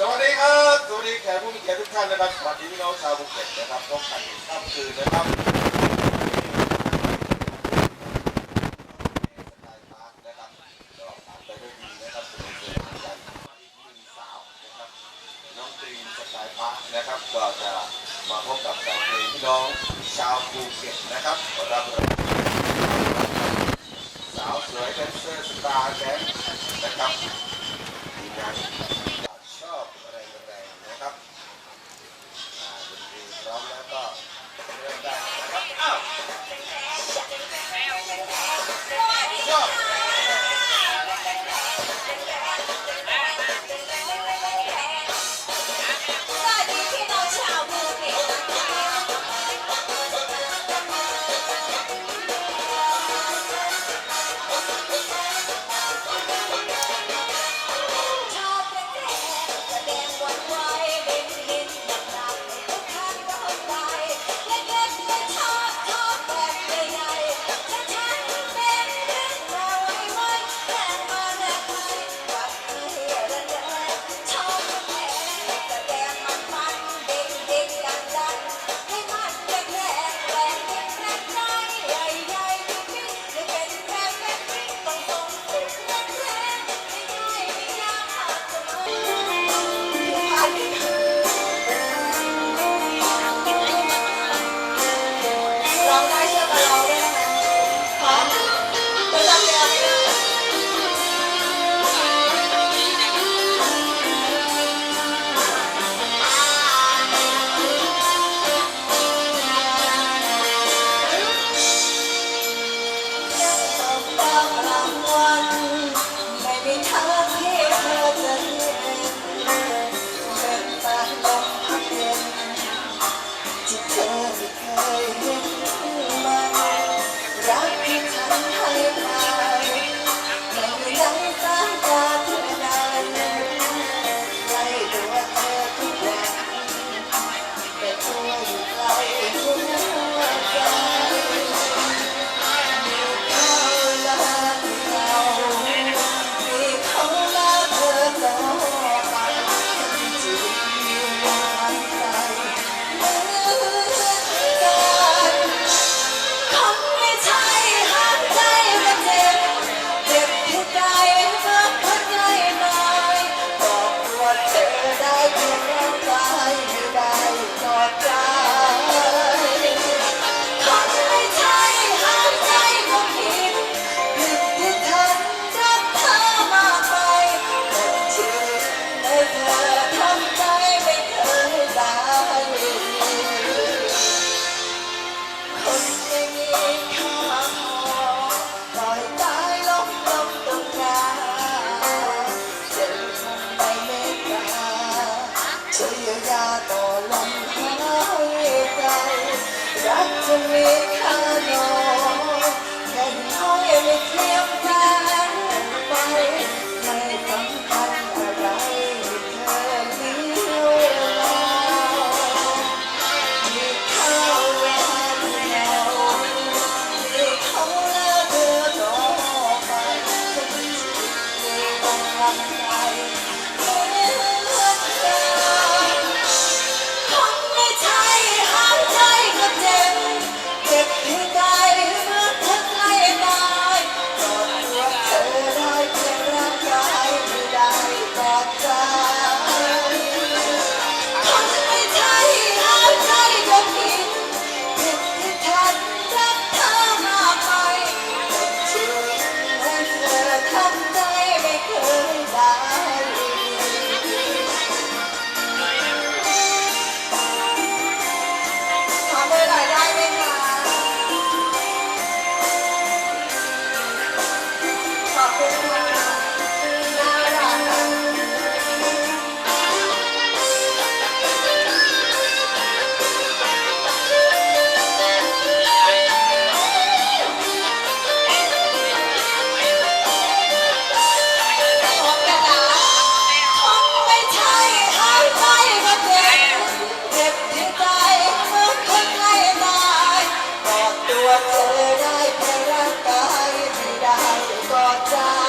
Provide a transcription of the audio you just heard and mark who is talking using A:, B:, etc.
A: สวัสดีครับ สวัสดีแขกผู้มีเกียรติทุกท่านนะครับวันนี้พี่น้องชาวบุกเก็ตนะครับพบกันอีกค่เคืนนะครับนะครับ ก็จะมาพบกับแฟนเพลงพี่น้อชาวภูเก็ตนะครับรับสาวสวยแดนเซอร์สตาร์แดนนะครับมีงานาต่อลม
B: หายใจรักจะมีค่าน้อแค่น้อยไม่เทียมกันไปไม่สำคัญอะไรแค่นี้เวาข้าวแววแววมีเขาแล้วเธอรอไปฉัมีกำลัง your time.